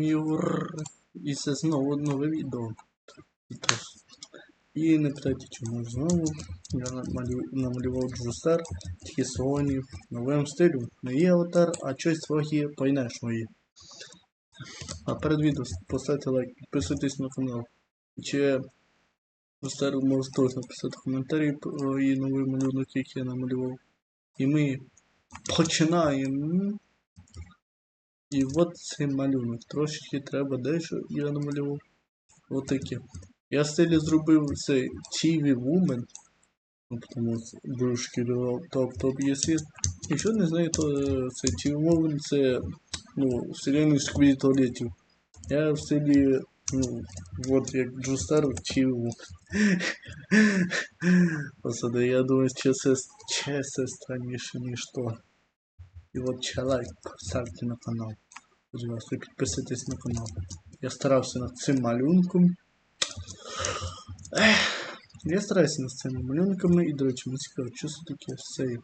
Ігор. І це знову нове відео. І. Не питайте, чому знову. Я намалю- намалював Джустар, тільки сьогодні в новому стилю. Не є аватар, а щось трохи по-інакшому є. А перед відео поставте лайк, підписуйтесь на канал. Ще Джустар можете теж написати коментарі про її новий малюнок, який я намалював. І ми починаємо. І от цей малюнок. Трошечки треба дещо я намалював. Отаке. Я в стилі зробив цей Чіві Woman. Ну, тому це брюшки топ-топ єсі. Якщо не знаю, то е, це Чіві Woman це ну, вселенной сквізь туалетів. Я в стилі, ну, вот як Джустар Чіві Woman. Пацаны, я думаю, че це странніше, ніж то. І от ще лайк поставте на канал. Будь ласка, підписуйтесь на канал. Я старався над цим малюнком. Я стараюся над цими малюнками і, до речі, мені цікаво, що це таке сейв.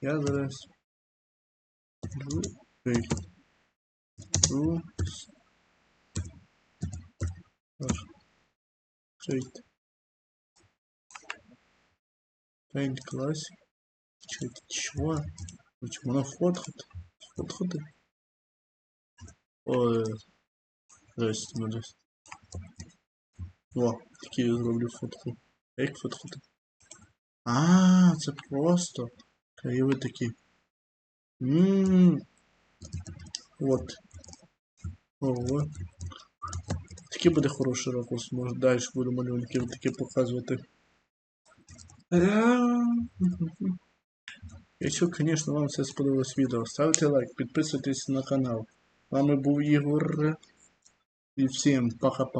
Я зараз. Ру. Ру. Paint Classic. Чейт. Чого? Почему на фоткати? Фоткати? Ой. Здрасте, здрасте. О, такі я зроблю фотку. Як фоткати? А, це просто. Краєви такі. Ммм. От. Ого. Такий буде хороший ракурс, може далі буду малюнки такі показувати. Якщо, звісно, вам це сподобалось відео, ставте лайк, підписуйтесь на канал. З вами був Ігор. І всім пока-пока.